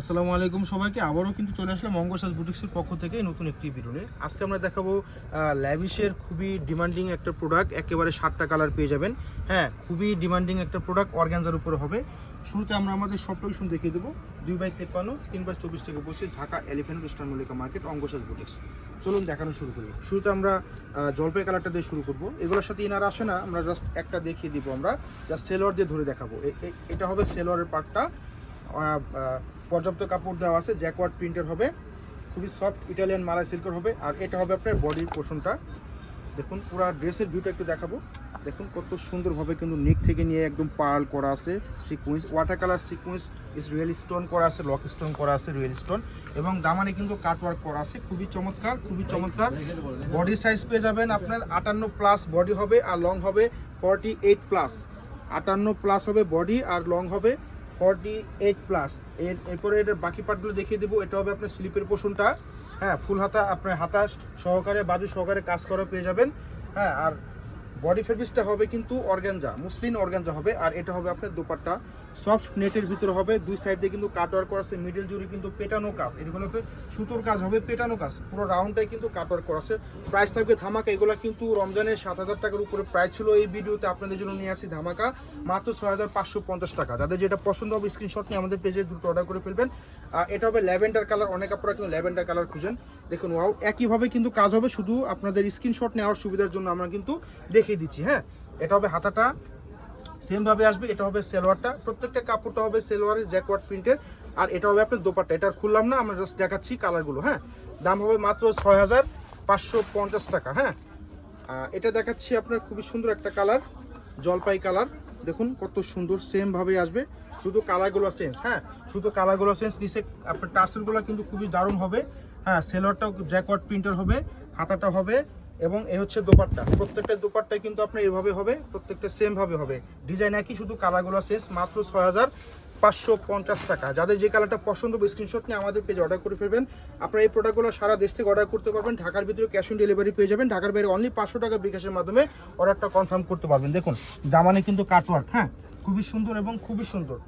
আসসালামু আলাইকুম সবাইকে। আবারও কিন্তু চলে আসলাম মঙ্গসাজ বুটিক্সের পক্ষ থেকে নতুন একটি ভিডিও নিয়ে। আজকে আমরা দেখাবো ল্যাভিশের খুবই ডিমান্ডিং একটা প্রোডাক্ট একেবারে সাতটা কালার পেয়ে যাবেন। হ্যাঁ খুবই ডিমান্ডিং একটা প্রোডাক্ট অর্গ্যানজার উপরে হবে। শুরুতে আমরা আমাদের সব লোকেশন দেখিয়ে দেবো। দুই বাই তেপ্পান্ন, তিন বাই চব্বিশ থেকে বসে Dhaka elephant eastern Mallika market Angasaj boutiques চলুন দেখানো শুরু করি। শুরুতে আমরা জলপাই কালারটা দিয়ে শুরু করব। এগুলোর সাথে ইনার আসে না, আমরা জাস্ট একটা দেখিয়ে দিব আমরা। জাস্ট সেলোয়ার দিয়ে ধরে দেখাবো। এটা হবে সেলোয়ারের পার্টটা পর্যাপ্ত কাপড় দেওয়া আছে, জ্যাকওয়ার্ড প্রিন্টের হবে, খুবই সফট ইটালিয়ান মালাই সিল্কের হবে, আর এটা হবে আপনার বডির পোর্শনটা দেখুন, পুরো ড্রেসের ভিউটা একটু দেখাবো। দেখুন, কত সুন্দরভাবে কিন্তু নেক থেকে নিয়ে একদম পার্ল করা আছে sequence water colour sequence is real stone করা আছে লক স্টোন করা আছে রিয়েল স্টোন এবং দামানে কিন্তু কাটওয়ার্ক করা আছে, খুবই চমৎকার খুবই চমৎকার। বডি সাইজ পেয়ে যাবেন আপনার আটান্ন প্লাস বডি হবে, আর লং হবে ফর্টি এইট প্লাস আটান্ন প্লাস হবে বডি আর লং হবে ফর্টি এইট প্লাস এর, এরপরে এটার বাকি পার্টগুলো দেখিয়ে দেবো। এটা হবে আপনার স্লিপের পোষণটা। হ্যাঁ ফুল হাতা আপনার হাতাশ সহকারে, বাজু সহকারে কাজ করা পেয়ে যাবেন। হ্যাঁ আর বডি ফেব্রিক্সটা হবে কিন্তু অর্গানজা মুসলিন অর্গানজা হবে, আর এটা হবে আপনার দোপাট্টা। সফট নেটের ভিতরে হবে, দুই সাইড দিয়ে কিন্তু কাট ওয়ার্ক করা আছে মিডল জুড়ে কিন্তু পেটানো কাজ। এগুলো সুতোর কাজ হবে পেটানো কাজ, পুরো রাউন্ডটাই কিন্তু কাট ওয়ার্ক করা আছে। প্রাইস থাকবে ধামাকা, এগুলো কিন্তু রমজানের সাত হাজার টাকার উপরে প্রাইস ছিল এই ভিডিওতে, আপনাদের জন্য নিয়ে আসছি ধামাকা। মাত্র ছয় হাজার পাঁচশো পঞ্চাশ টাকা। যাদের যেটা পছন্দ হবে স্ক্রিনশট নিয়ে আমাদের পেজে দ্রুত অর্ডার করে ফেলবেন। আর এটা হবে ল্যাভেন্ডার কালার অনেক আপনারা কিন্তু ল্যাভেন্ডার কালার খুঁজেন। দেখুন ওয়াও একইভাবে কিন্তু কাজ হবে, শুধু আপনাদের স্ক্রিনশট নেওয়ার সুবিধার জন্য আমরা কিন্তু দেখিয়ে দিচ্ছি হ্যাঁ? এটা হবে হাতাটা সেম ভাবে আসবে, এটা হবে সেলোয়ারটা, প্রত্যেকটা কাপড়টা হবে সেলোয়ারের জ্যাকওয়ার্ড প্রিন্টের আর এটা হবে আপনার দোপাট্টা। এটা খুললাম না, আমরা জাস্ট দেখাচ্ছি কালারগুলো হ্যাঁ? দাম হবে মাত্র ছয় হাজার পাঁচশো পঞ্চাশ টাকা হ্যাঁ? এটা দেখাচ্ছি আপনার খুবই সুন্দর একটা কালার, জলপাই কালার। দেখুন কত সুন্দর সেম ভাবে আসবে। শুধু কালারগুলো চেঞ্জ হ্যাঁ? শুধু কালারগুলো চেঞ্জ নিচে আপনার টার্সেলগুলো কিন্তু খুবই দারুণ হবে। হ্যাঁ সেলোয়ারটাও জ্যাকওয়ার্ড প্রিন্টের হবে হাতাটা হবে। এবং এ হচ্ছে দোপাট্টা। প্রত্যেকটা দোপাট্টাই কিন্তু আপনার এভাবে হবে, প্রত্যেকটা সেম ভাবে হবে। ডিজাইন একই, শুধু কালারগুলো শেষ, মাত্র ছয় হাজার পাঁচশো পঞ্চাশ টাকা। যাদের যে কালারটা পছন্দ হবে স্ক্রিনশট নিয়ে আমাদের পেজে অর্ডার করে ফেলবেন। আপনারা এই প্রোডাক্টগুলো সারা দেশ থেকে অর্ডার করতে পারবেন। ঢাকার ভিতরে ক্যাশ অন ডেলিভারি পেয়ে যাবেন। ঢাকার বাইরে অনলি পাঁচশো টাকা বিকাশের মাধ্যমে অর্ডারটা কনফার্ম করতে পারবেন। দেখুন, দামানে কিন্তু কাটওয়ার্ক হ্যাঁ? খুবই সুন্দর এবং খুবই সুন্দর।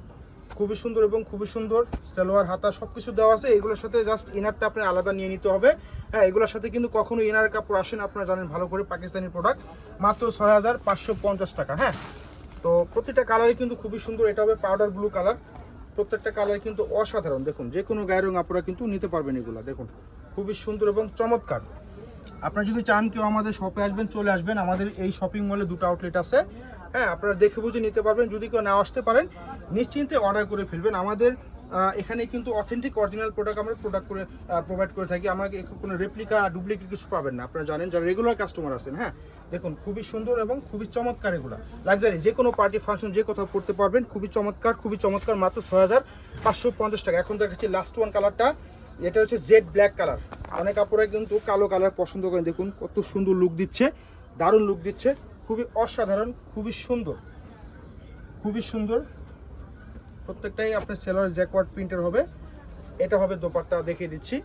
খুবই সুন্দর এবং খুবই সুন্দর সালোয়ার, হাতা সব কিছু দেওয়া আছে। এগুলোর সাথে জাস্ট ইনারটা আপনি আলাদা নিয়ে নিতে হবে। হ্যাঁ এগুলোর সাথে কিন্তু কখনো ইনার কাপড় আসেন আপনারা জানেন ভালো করে পাকিস্তানি প্রোডাক্ট মাত্র ছয় হাজার পাঁচশো পঞ্চাশ টাকা হ্যাঁ। তো প্রতিটা কালারই কিন্তু খুবই সুন্দর। এটা হবে পাউডার ব্লু কালার প্রত্যেকটা কালার কিন্তু অসাধারণ। দেখুন, যে কোনো গায়ের রং আপনারা কিন্তু নিতে পারবেন এগুলো। দেখুন, খুবই সুন্দর এবং চমৎকার। আপনারা যদি চান কেউ আমাদের শপে আসবেন, চলে আসবেন। আমাদের এই শপিং মলে দুটো আউটলেট আছে। হ্যাঁ আপনারা দেখে বুঝে নিতে পারবেন। যদি কেউ না আসতে পারেন নিশ্চিন্তে অর্ডার করে ফেলবেন। আমাদের এখানে কিন্তু অথেন্টিক অরিজিনাল প্রোডাক্ট আমরা প্রোডাক্ট করে প্রোভাইড করে থাকি। আমাকে কোনো রেপ্লিকা ডুপ্লিকেট কিছু পাবেন না। আপনারা জানেন যারা রেগুলার কাস্টমার আছেন হ্যাঁ? দেখুন, খুবই সুন্দর এবং খুবই চমৎকার এগুলো। লাক্সারি যে কোনো পার্টি ফাংশন যে কোথাও করতে পারবেন, খুবই চমৎকার খুবই চমৎকার, মাত্র ছয় হাজার পাঁচশো পঞ্চাশ টাকা। এখন দেখাচ্ছি লাস্ট ওয়ান কালারটা এটা হচ্ছে জেড ব্ল্যাক কালার অনেক কাপড়ে কিন্তু কালো কালার পছন্দ করেন। দেখুন, কত সুন্দর লুক দিচ্ছে। দারুণ লুক দিচ্ছে। খুবই অসাধারণ, খুবই সুন্দর। খুবই সুন্দর। প্রত্যেকটাই আপনার সেলার জ্যাকওয়ার্ড প্রিন্টের হবে। এটা হবে দোপাট্টা, দেখিয়ে দিচ্ছি।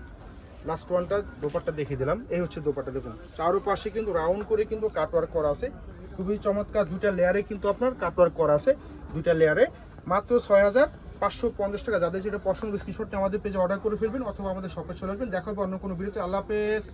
লাস্ট ওয়ানটা দোপাট্টা দেখিয়ে দিলাম। এই হচ্ছে দোপাট্টা, দেখুন। চারোপাশে কিন্তু রাউন্ড করে কিন্তু কাটওয়ার্ক করা আছে। খুবই চমৎকার দুইটা লেয়ারে কিন্তু আপনার কাটওয়ার্ক করা আছে, দুইটা লেয়ারে মাত্র ছয় হাজার পাঁচশো পঞ্চাশ টাকা। যাদের যেটা পছন্দ স্ক্রিনশটটা আমাদের পেজে অর্ডার করে ফেলবেন অথবা আমাদের শপে চলে আসবেন। দেখা হবে অন্য কোনো ভিডিওতে আল্লাহ হাফেজ।